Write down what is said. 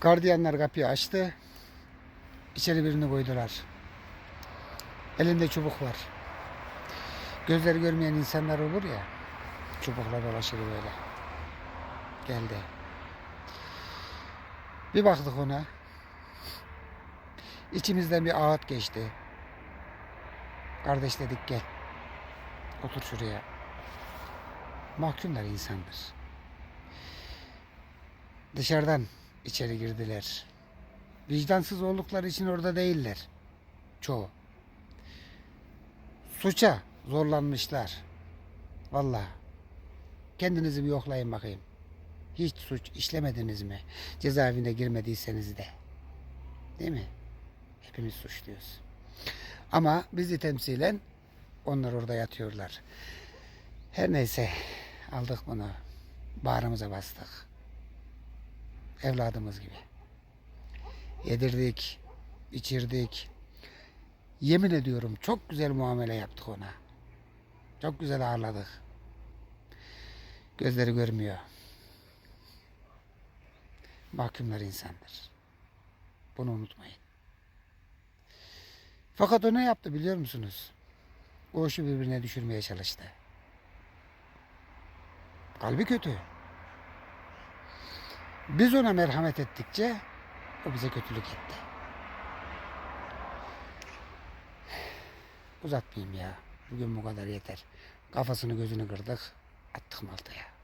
Gardiyanlar kapıyı açtı. İçeri birini koydular. Elinde çubuk var. Gözleri görmeyen insanlar olur ya. Çubukla dolaşır böyle. Geldi. Bir baktık ona. İçimizden bir ağıt geçti. Kardeş dedik gel. Otur şuraya. Mahkumlar insandır. Dışarıdan içeri girdiler. Vicdansız oldukları için orada değiller. Çoğu. Suça zorlanmışlar. Vallahi. Kendinizi bir yoklayın bakayım. Hiç suç işlemediniz mi? Cezaevine girmediyseniz de. Değil mi? Hepimiz suçluyuz. Ama bizi temsilen onlar orada yatıyorlar. Her neyse aldık bunu. Bağrımıza bastık. Evladımız gibi. Yedirdik, içirdik. Yemin ediyorum çok güzel muamele yaptık ona. Çok güzel ağırladık. Gözleri görmüyor. Mahkumlar insandır. Bunu unutmayın. Fakat o ne yaptı biliyor musunuz? Koğuşu birbirine düşürmeye çalıştı. Kalbi kötü. Biz ona merhamet ettikçe o bize kötülük etti. Uzatmayayım ya. Bugün bu kadar yeter. Kafasını gözünü kırdık. Attık maltaya.